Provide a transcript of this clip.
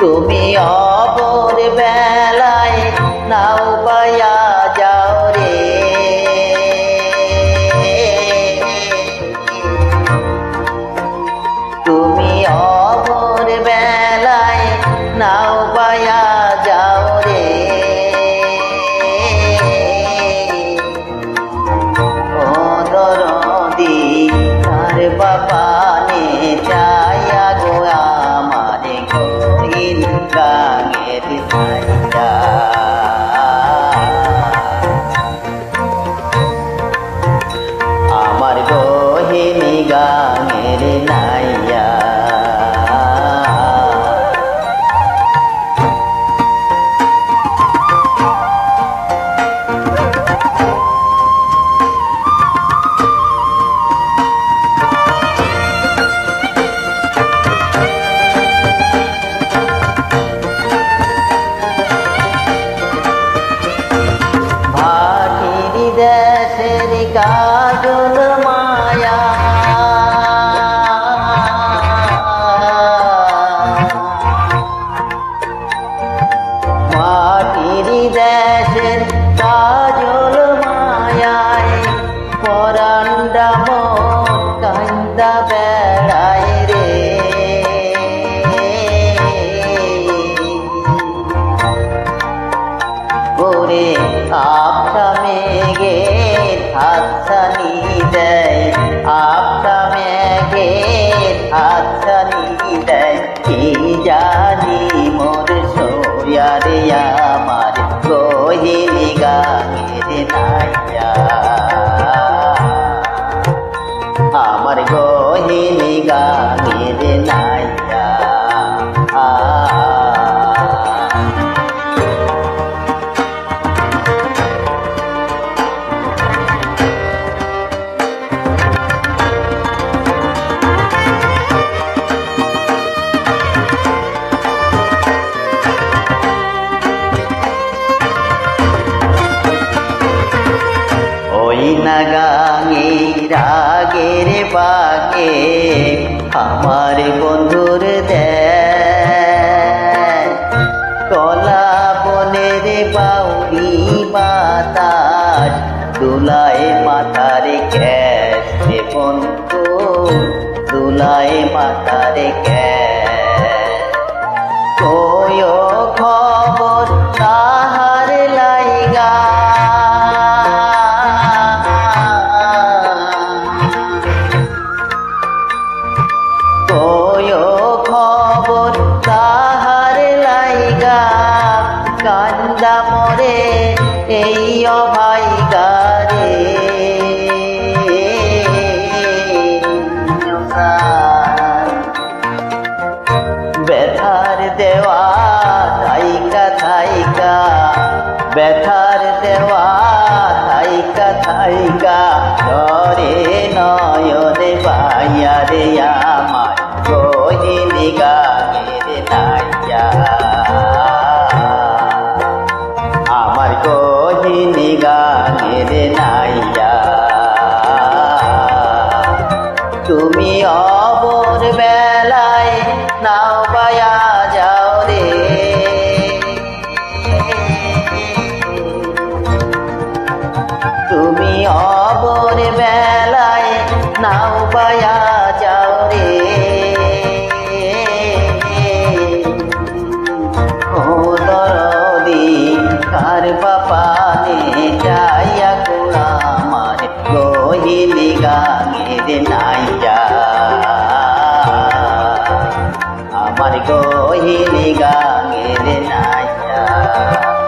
To be. কাজল মায়া। মাটির দেশের কাজল মায়ায় পরান্ডা আমার কহিলি গাঙের নাইয়া আমার গহিলি গাঙের নাগাঙে রাগের পাকে আমার বন্ধুর কলা বনের বাউরি বাতাস, দুলায় মাথার গ্যাস রে বন্ধু, দুলায় মাথার গ্যাস। ব্যথার দেওয়া থাইকা থাইকা ব্যথার দেওয়া থাইকা থাইকা ঘরে নয়নে বাইয়া রে পানে যাইয়া গোড়া আমার কহিলি গাঙের নাইয়া। আমার কহিলি গাঙের নাইয়া।